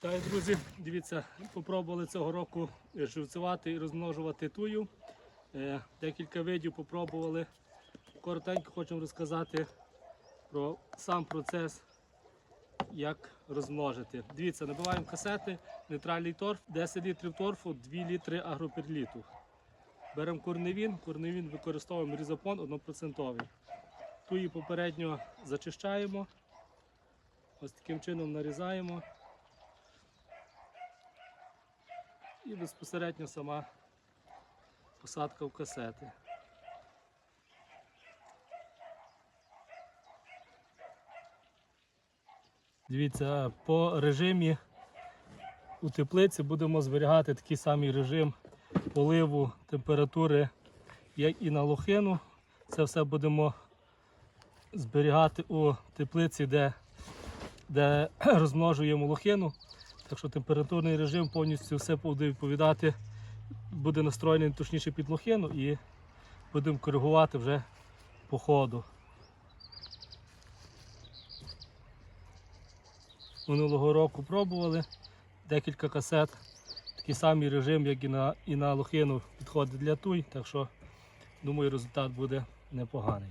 Так, друзі, дивіться, попробували цього року живцювати і розмножувати тую. Е, Декілька видів попробували. Коротенько хочемо розказати про сам процес, як розмножити. Дивіться, набиваємо касети, нейтральний торф, 10 літрів торфу, 2 літри агроперліту. Беремо корневін, корневін використовуємо різопон 1%. Туї попередньо зачищаємо. Ось таким чином нарізаємо. І безпосередньо сама посадка в касети. Дивіться, по режимі у теплиці будемо зберігати такий самий режим поливу температури, як і на лохину. Це все будемо зберігати у теплиці, де, де розмножуємо лохину. Так що температурний режим повністю все буде відповідати, буде настроєний точніше під лохину і будемо коригувати вже по ходу. Минулого року пробували декілька касет. Такий самий режим, як і на, і на лохину підходить для туй, так що думаю результат буде непоганий.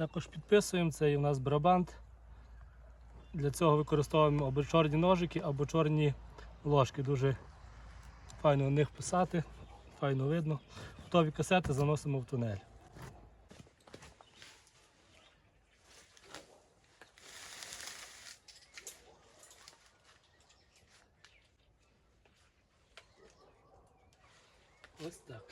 Також підписуємо це і в нас брабант. Для цього використовуємо або чорні ножики, або чорні ложки. Дуже файно на них писати, файно видно. Готові касети заносимо в тунель. Ось так.